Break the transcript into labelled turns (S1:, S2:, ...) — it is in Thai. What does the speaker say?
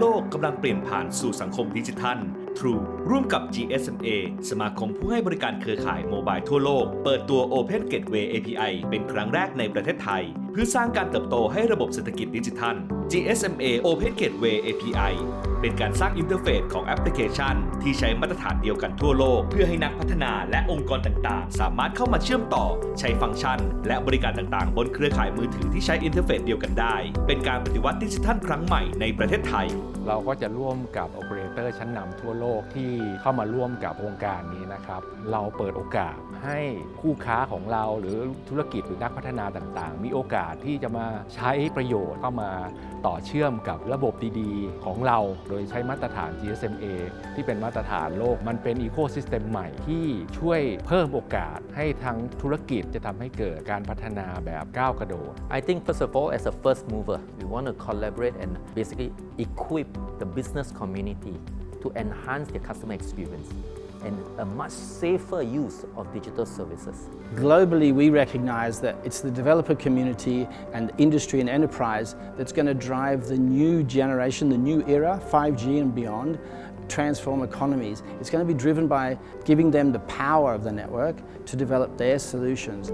S1: โลกกำลังเปลี่ยนผ่านสู่สังคมดิจิทัล True ร่วมกับ GSMA สมาคมผู้ให้บริการเครือข่ายโมบายทั่วโลก เปิดตัว Open Gateway API เป็นครั้งแรกในประเทศไทยเพื่อสร้างการเติบโตให้ระบบเศรษฐกิจดิจิทัล GSMA Open Gateway API เป็นการสร้างอินเทอร์เฟซของแอปพลิเคชัน ที่ใช้มาตรฐานเดียวกันทั่วโลก เพื่อให้นักพัฒนาและองค์กรต่างๆ สามารถเข้ามาเชื่อมต่อ ใช้ฟังก์ชัน และบริการต่างๆ บนเครือข่ายมือถือที่ใช้อินเทอร์เฟซเดียวกันได้ เป็นการปฏิวัติดิจิทัลครั้งใหม่ในประเทศไทย
S2: เราก็จะร่วมกับโอเปอเรเตอร์ชั้นนำทั่วโลกที่เข้ามาร่วมกับโครงการนี้นะครับ เราเปิดโอกาสให้คู่ค้าของเราหรือธุรกิจหรือนักพัฒนาต่างๆ มีโอกาสที่จะมาใช้ประโยชน์เข้ามาต่อเชื่อมกับระบบดีๆ ของเรา โดยใช้มาตรฐาน GSMA ที่เป็นมาตรฐานโลก มันเป็นอีโค y ิสเต็มใหม่ที่ช่วยเพิ่มโอกาสให้ทั้งธุรกิจจะทำให้เกิดการพัฒนาแบบก้าวกระโดด
S3: I think first of all, as a first mover, we want to collaborate and basically equip the business community to enhance their customer experience and a much safer use of digital services.
S4: Globally, we recognize that it's the developer community and industry and enterprise that's going to drive the new generation, the new era, 5G and beyond, transform economies. It's going to be driven by giving them the power of the network to develop their solutions.